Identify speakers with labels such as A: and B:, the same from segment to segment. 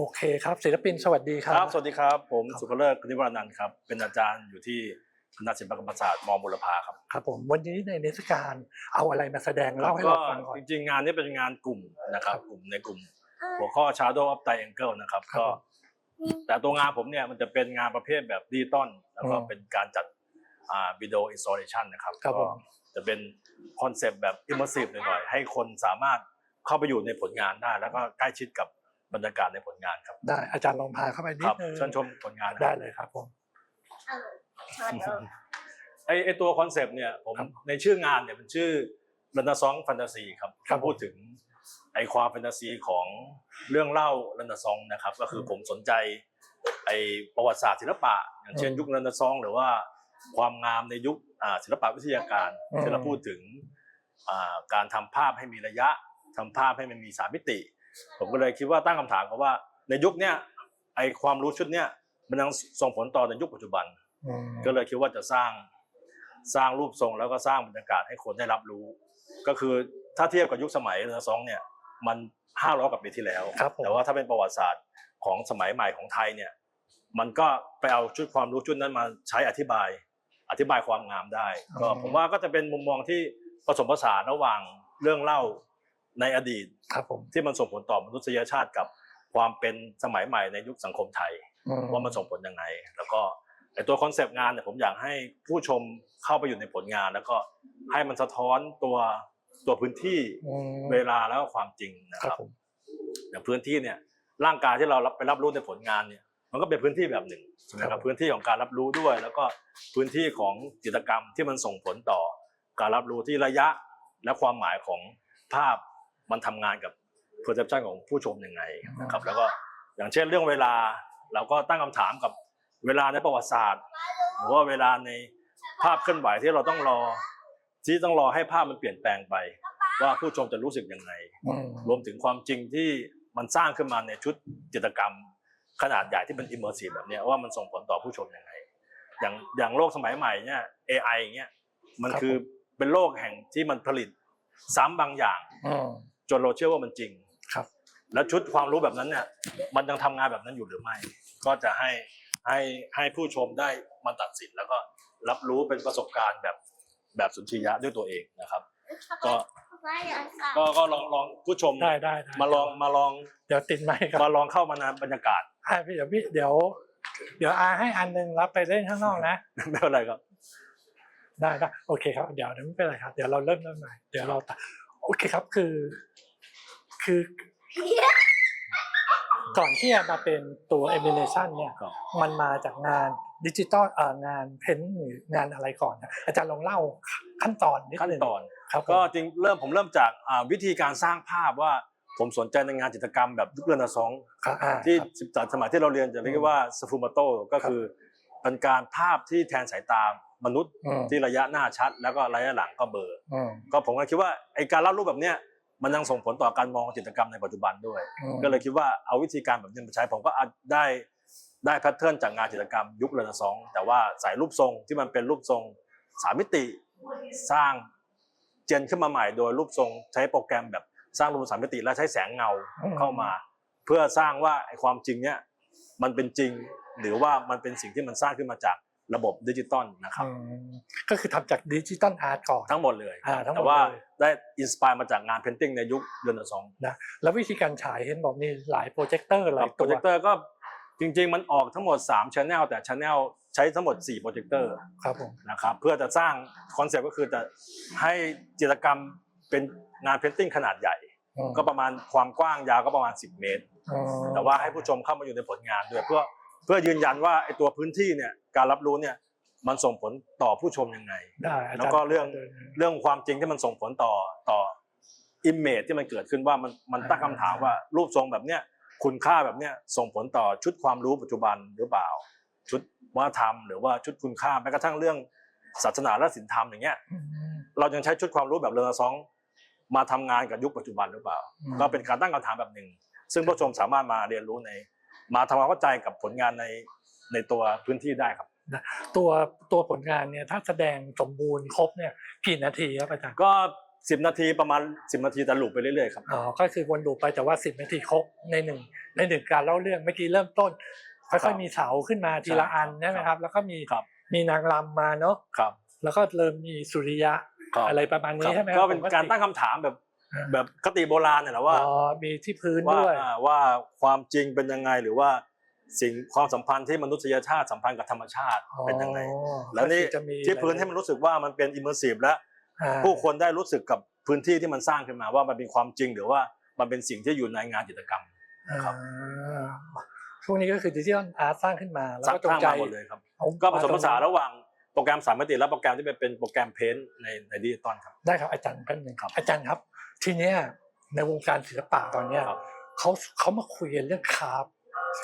A: โอเคครับศิลปินสวัสดีค
B: ค
A: รั
B: รับ บ สวัสดีครับ ผม
A: ครับ
B: สุภเลิศกนิวรนันท์ครับ เป็นอาจารย์อยู่ที่คณะศิลปกรรมศาสตร์มบุรพาครับ
A: ครับผมวันนี้ในนิทรรศการเอาอะไรมาแสดงเล่าให้
B: ก็
A: เราฟังก่อน
B: จริงๆ งานนี้เป็นงานกลุ่มนะครับ
A: ครับ
B: กลุ่มในกลุ่ม หัวข้อ Shadow of Triangle นะครับ
A: ครับ
B: ก็
A: ผม
B: แต่ตัวงานผมเนี่ยมันจะเป็นงานประเภทแบบดิจิตอลแล้วก็
A: อืม
B: เป็นการจัดอ่าวิดีโออินสตาเลชันนะครับ
A: ครับ
B: ก็
A: ผม
B: จะเป็นคอนเซปต์แบบอิมเมอร์ซีฟหน่อยๆให้คนสามารถเข้าไปอยู่ในผลงานได้ แล้วก็ใกล้ชิดกับ บรรยากาศในผลงานครับ
A: ได้อาจารย์ลองพาเข้าไปนิ
B: ค
A: ด
B: รับ
A: นึง
B: เชิญชมผลงานนะ
A: ได้เลยครับผม
B: ไอไอตัวคอนเซปต์เนี่ยผม
A: ครับ
B: ในชื่องานเนี่ยมันชื่อรัน a ซองแฟนตาซีครับ
A: ครับ
B: พูดถึงไอความแฟนตาซีของเรื่องเล่ารัน a ซองนะครับ ก็คือผมสนใจไอประวัติศาสตร์ศิลปะ อย่างเช่นยุครัน a ซองหรือว่าความงามในยุคอ่าศิลปะวิทยาการที่เราพูดถึงอ่าการทำภาพให้มีระยะทำภาพให้มันมีสามมิติ ผมก็เลยคิดว่าตั้งคำถามกับว่า ในยุคเนี้ยไอความรู้ชุดเนี้ยมันยังส่งผลต่อในยุคปัจจุบัน
A: อืม
B: ก็เลยคิดว่าจะสร้างสร้างรูปทรงแล้วก็สร้างบรรยากาศให้คนได้รับรู้ ก็คือถ้าเทียบกับยุคสมัยเรเนซองส์เนี่ยมันห้าร้อยกว่าปีที่แล้ว
A: ครับผม
B: แต่ว่าถ้าเป็นประวัติศาสตร์ของสมัยใหม่ของไทยเนี่ยมันก็ไปเอาชุดความรู้ชุดนั้นมาใช้อธิบาย อธิบายความงามได้ก็ผมว่าก็จะเป็นมุมมองที่ผสมผสานระหว่างเรื่องเล่า ในอดีต
A: ครับผม
B: ที่มันส่งผลต่อมนุษยชาติกับความเป็นสมัยใหม่ในยุคสังคมไทย
A: อืม
B: ว่ามันส่งผลยังไง แล้วก็ไอตัวคอนเซปต์งานเนี่ยผมอยากให้ผู้ชมเข้าไปอยู่ในผลงาน แล้วก็ให้มันสะท้อนตัวตัวพื้นที่
A: อืม
B: เวลาแล้วก็ความจริงนะ
A: ค
B: ค
A: รั
B: รั
A: บบผม
B: อย่างพื้นที่เนี่ยร่างกายที่เรารับไปรับรู้ในผลงานเนี่ยมันก็เป็นพื้นที่แบบหนึ่งใช่ไหมครับพื้นที่ของการรับรู้ด้วย แล้วก็พื้นที่ของจิตรกรรมที่มันส่งผลต่อ การรับรู้ที่ระยะและความหมายของภาพ มันทำงานกับ perception ของผู้ชมยังไงนะครับ แล้วก็อย่างเช่นเรื่องเวลาเราก็ตั้งคำถามกับเวลาในประวัติศาสตร์ หรือว่าเวลาในภาพเคลื่อนไหวที่เราต้องรอ ที่ต้องรอให้ภาพมันเปลี่ยนแปลงไป ว่าผู้ชมจะรู้สึกยังไง
A: อืม
B: รวมถึงความจริงที่มันสร้างขึ้นมาในชุดจิตรกรรม ขนาดใหญ่ที่เป็นอิมเมอร์ซีฟแบบเนี้ยว่ามันส่งผลต่อผู้ชมยังไง อย่างอย่างโลกสมัยใหม่เนี่ย AI อย่างเงี้ยมันคือเป็นโลกแห่งที่มันผลิตซ้ำบางอย่าง
A: อืม
B: จนเราเชื่อว่ามันจริง
A: ครับ
B: แล้วชุดความรู้แบบนั้นเนี่ยมันยังทำงานแบบนั้นอยู่หรือไม่ ก็จะให้ให้ให้ผู้ชมได้มาตัดสินแล้วก็รับรู้เป็นประสบการณ์แบบแบบสุนทรียะด้วยตัวเองนะครับ ก็ก็ก็ลองลองผู้ชม
A: ได้ได้ได้
B: มาลองมาลอง
A: เดี๋ยวติดไหมค์ครับ
B: มาลองเข้ามาในบรรยากาศ
A: ให้พี่เดี๋ยวพี่เดี๋ยว เดี๋ยวอาให้อันหนึงรับไปเล่นข้างนอกนะ
B: ไม่เป็นไรครับ
A: ได้ได้โอเคครับเดี๋ยวเดี๋ยวไม่เป็นไรครับเดี๋ยวเราเริ่มเริ่มใหม่เดี๋ยวเราตัด โอเคครับคือ คือก่อนที่จะมาเป็นตัว animation เนี่ย
B: ครับ
A: มันมาจากงานดิจิตอลเอ่องานเพ้นหรืองานอะไรก่อนนะอาจารย์ลองเล่าขั้นตอนนิด
B: ขั้น
A: นึง
B: ตอน
A: ครับผม
B: ก็จริงเริ่มผมเริ่มจากอ่าวิธีการสร้างภาพว่าผมสนใจในงานจิตรกรรมแบบยุคเรเนซองส์
A: ครับอ่า
B: ที่
A: ครับ
B: สมัยที่เราเรียนจะเรียกว่าสฟูมาโตก็คือเป็นการภาพที่แทนสายตา มนุษย์
A: อืม
B: ที่ระยะหน้าชัด แล้วก็ระยะหลังก็เบลอ
A: อืม
B: ก็ผมก็คิดว่าไอการเล่ารูปแบบเนี้ยมันยังส่งผลต่อการมองจิตรกรรมในปัจจุบันด้วย
A: อืม
B: ก็เลยคิดว่าเอาวิธีการแบบนี้มาใช้ผมก็อาจได้ได้แพทเทิร์นจากงานจิตรกรรมยุคเรเนซองส์แต่ว่าใส่รูปทรงที่มันเป็นรูปทรงสามมิติสร้างเจนขึ้นมาใหม่โดยรูปทรงใช้โปรแกรมแบบสร้างรูปสามมิติและใช้แสงเงาเข้ามา เพื่อสร้างว่าไอ้ความจริงเนี้ยมันเป็นจริงหรือว่ามันเป็นสิ่งที่มันสร้างขึ้นมาจาก ระบบดิจิตอลนะครับ
A: อืมก็คือทำจากดิจิตอลอาร์ตก่อน
B: ทั้งหมดเลย
A: อ่าทั้งหมด
B: แต่ว่า
A: เลย
B: ได้อินสปายมาจากงานเพนติ้งในยุคเรเนซองส์
A: นะแล้ววิธีการฉายเห็นบอกมีหลายโปรเจคเตอร์หลาย
B: โปร
A: ตัว
B: เจคเตอร์ก็จริง ๆ มันออกทั้งหมด3 Channel แต่ Channel ใช้ทั้งหมด4โปรเจคเตอร์
A: ครับผม
B: นะครับเพื่อจะสร้างคอนเซปต์ก็คือจะให้จิตรกรรมเป็นงานเพนติ้งขนาดใหญ่
A: อืม
B: ก็ประมาณความกว้างยาวก็ประมาณ 10 เมตร
A: อืม
B: แต่ว่าให้ผู้ชมเข้ามาอยู่ในผลงานด้วยเพื่อเพื่อยืนยันว่าไอ้ตัวพื้นที่เนี่ยการรับรู้เนี่ยมันส่งผลต่อผู้ชมยังไง
A: ได้อาจารย์
B: แล้วก็เรื่องเรื่องความจริงที่มันส่งผลต่อต่ออิมเมจที่มันเกิดขึ้นว่ามันมันตั้งคำถามว่ารูปทรงแบบเนี้ยคุณค่าแบบเนี้ยส่งผลต่อชุดความรู้ปัจจุบันหรือเปล่า ชุดวัฒนธรรม หรือว่าชุดคุณค่าแม้กระทั่งเรื่องศาสนาและศีลธรรมอย่างเงี้ย
A: อืม
B: เรายังใช้ชุดความรู้แบบเรเนซองส์มาทำงานกับยุคปัจจุบันหรือเปล่า
A: อืม
B: ก็เป็นการตั้งคำถามแบบหนึ่งซึ่งผู้ชมสามารถมาเรียนรู้ใน มาทำความเข้าใจกับผลงานในในตัวพื้นที่ได้ครับ
A: ตัวตัวผลงานเนี่ยถ้าแสดงสมบูรณ์ครบเนี่ยกี่นาทีครับอาจารย์
B: ก็สิบนาทีประมาณสิบนาทีแต่ลูปไปเรื่อยๆครับ
A: อ๋อก็คือวนลูปไปแต่ว่าสิบนาทีครบในหนึ่งในหนึ่งการเล่าเรื่องเมื่อกี้เริ่มต้น ค่
B: ครั
A: อย
B: บ
A: ๆมีเสาขึ้นมาทีละ
B: ใช่
A: อันใช่ไหมครับ แล้วก็มี
B: ครับ
A: มีนางรำมาเนาะ
B: ครับ
A: แล้วก็เริ่มมีสุริยะ
B: ครับ
A: อะไรประมาณนี้ใช่ไหมครั
B: ก็
A: บ
B: เป็น
A: ปติ
B: การตั้งคำถามแบบ
A: อ่า
B: แบบคติโบราณเนี่ยแหละว่า
A: อ๋อมีที่พื้น
B: ว่า
A: ด้วย
B: อ่าว่าความจริงเป็นยังไงหรือว่าสิ่งความสัมพันธ์ที่มนุษยชาติสัมพันธ์กับธรรมชาติเป็นยังไง
A: อ๋อ
B: แล้วนี่
A: ก็คือจะมี
B: ที่พื้นให้มันรู้สึกว่ามันเป็นอิมเมอร์ซีฟและ
A: อ่า
B: ผู้คนได้รู้สึกกับพื้นที่ที่มันสร้างขึ้นมาว่ามันเป็นความจริง หรือว่ามันเป็นสิ่งที่อยู่ในงานจิตรกรรมครับ
A: อ่าช่วงนี้ก็คือดิจิทัลอาร์ตสร้างขึ้นมา แล้ว
B: สร้าง
A: ก็ตรง
B: สร้าง
A: ใจ
B: มาหมดเลยครับ
A: เอา
B: ก็ผสมผสาน
A: ตรง
B: ระหว่างโปรแกรมสามมิติและโปรแกรมที่เป็นโปรแกรมเพนท์ในในดิจิตอลครับ
A: ได้ครับอาจารย์แป๊บนึง
B: ครับ
A: อาจารย์ครับ ทีเนี้ยในวงการศิลปะตอนเนี้ย
B: ครับ
A: เขาเขามาคุยกันเรื่องคราฟต์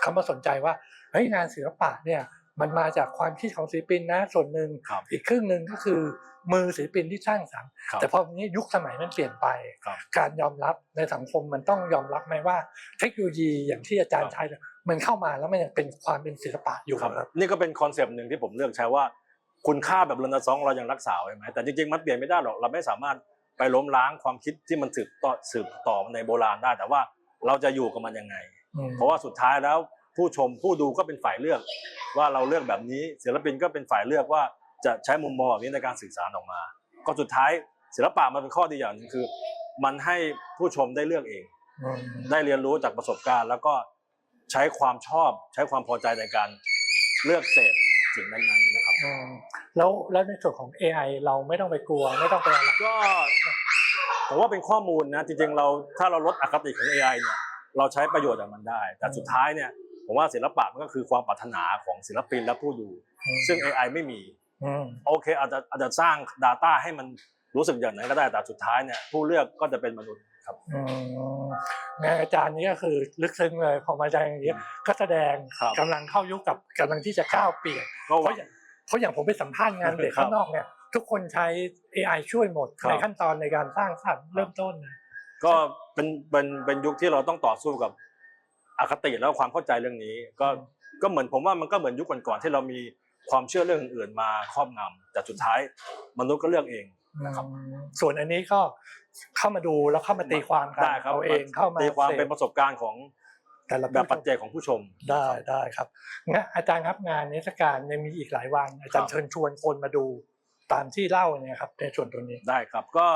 A: เขามาสนใจว่าเฮ้ยงานศิลปะเนี่ยมันมาจากความคิดของศิลปินนะส่วนหนึ่ง
B: ครับ
A: อีกครึ่งหนึ่งก็คือมือศิลปินที่สร้างสรรค์
B: ครับ
A: แต่พอนี้ยุคสมัยมันเปลี่ยนไป
B: ครับ
A: การยอมรับในสังคมมันต้องยอมรับไหมว่า เทคโนโลยีอย่างที่อาจารย์
B: ครับ
A: ใช้เนี่ยมันเข้ามาแล้วมันยังเป็นความเป็นศิลปะอยู่
B: ครับ
A: ครับ
B: นี่ก็เป็นคอนเซปต์หนึ่งที่ผมเลือกใช้ว่า คุณค่าแบบเรนซองเรายังรักษาไว้ไหมแต่จริงๆมันเปลี่ยนไม่ได้หรอกเราไม่สามารถ ไปล้มล้างความคิดที่มันสืบต่อสืบต่อในโบราณได้ แต่ว่าเราจะอยู่กับมันยังไง
A: อืม
B: เพราะว่าสุดท้ายแล้วผู้ชมผู้ดูก็เป็นฝ่ายเลือก ว่าเราเลือกแบบนี้ศิลปินก็เป็นฝ่ายเลือกว่าจะใช้มุมมองแบบนี้ในการสื่อสารออกมา ก็สุดท้ายศิลปะมันเป็นข้อดีอย่างหนึงคือ มันให้ผู้ชมได้เลือกเอง
A: อืม
B: ได้เรียนรู้จากประสบการณ์ แล้วก็ใช้ความชอบใช้ความพอใจในการเลือกเสพ สิ่งนั้นๆนะครับ
A: อืมแล้วแล้วในส่วนของ AI เราไม่ต้องไปกลัวไม่ต้องไปอะไร
B: ก็ผมว่าเป็นข้อมูลนะจริงๆเราถ้าเราลดอคติของ AI เนี่ยเราใช้ประโยชน์จากมันได้ แต่สุดท้ายเนี่ยผมว่าศิลปะมันก็คือความปรารถนาของศิลปินและผู้ดูซึ่ง AI ไม่มี
A: อืม
B: โอเคอาจจะอาจจะสร้าง Data ให้มันรู้สึกอย่างนั้นก็ได้แต่สุดท้ายเนี่ยผู้เลือกก็จะเป็นมนุษย์ ครับ
A: อืมงานอาจารย์นี่ก็คือลึกซึ้งเลยพอมาอาจารย์อย่างนี้ยก็แสดง
B: ครับ
A: กำลังเข้ายุคกับกำลังที่จะก้าวเปลี่ยน
B: ก็
A: เพ
B: หวั
A: ราะ
B: ง
A: อย่างเพราะอย่างผมไปสัมภาษณ์งานเด็ก
B: ครับ
A: ข้างนอกเนี่ยทุกคนใช้ AI ช่วยหมด
B: ครับ
A: ในขั้นตอนในการสร้างสรรค์เริ่มต้นนะ
B: ก็เป็นเป็นเป็นยุคที่เราต้องต่อสู้กับอคติแล้วก็ความเข้าใจเรื่องนี้ ก็ก็เหมือนผมว่ามันก็เหมือนยุคก่อนๆที่เรามีความเชื่อเรื่องอื่นๆมาครอบงำแต่สุดท้ายมนุษย์ก็เลือกเอง นะครับ
A: อืมส่วนอันนี้ก็เข้ามาดูแล้วเข้ามาตีความกัน
B: ได้ครับ
A: เอาเองเข้ามา
B: ตีความ
A: สพ
B: เป็นประสบการณ์ของ
A: แต่ละ
B: แบบปัจ
A: ผู้ชม
B: เจกของผู้ชม
A: ได้ได้ครับงั้นอาจารย์ครับงานนิทรรศการยังมีอีกหลายวัน อาจารย์
B: ครับ
A: เชิญชวนคนมาดูตามที่เล่าเนี่ยครับในส่วนตรงนี้
B: ได้ครับก็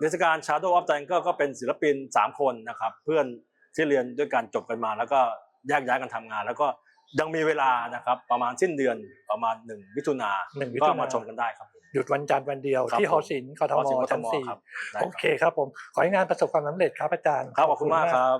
B: นิทรรศการ Shadow of Time ก็ก็เป็นศิลปิน 3 คนนะครับ เพื่อนที่เรียนด้วยกันจบกันมา แล้วก็แยกย้ายกันทำงาน แล้วก็ ยังมีเวลานะครับประมาณสิ้นเดือนประมาณ1มิถุนา
A: หนึ่งมิ
B: ก็
A: ถุนา
B: มาชมกันได้ครับ
A: หยุดวันจันทร์วันเดียว
B: ครับ
A: ที่
B: ผม
A: หอศิลป์กท
B: หอ
A: ม
B: ศิลป์กท
A: ชั้น
B: ม
A: สี่
B: ครับได้
A: โอเคครับผม ขอให้งานประสบความสำเร็จครับอาจารย์
B: ครับขอบคุณมากครับ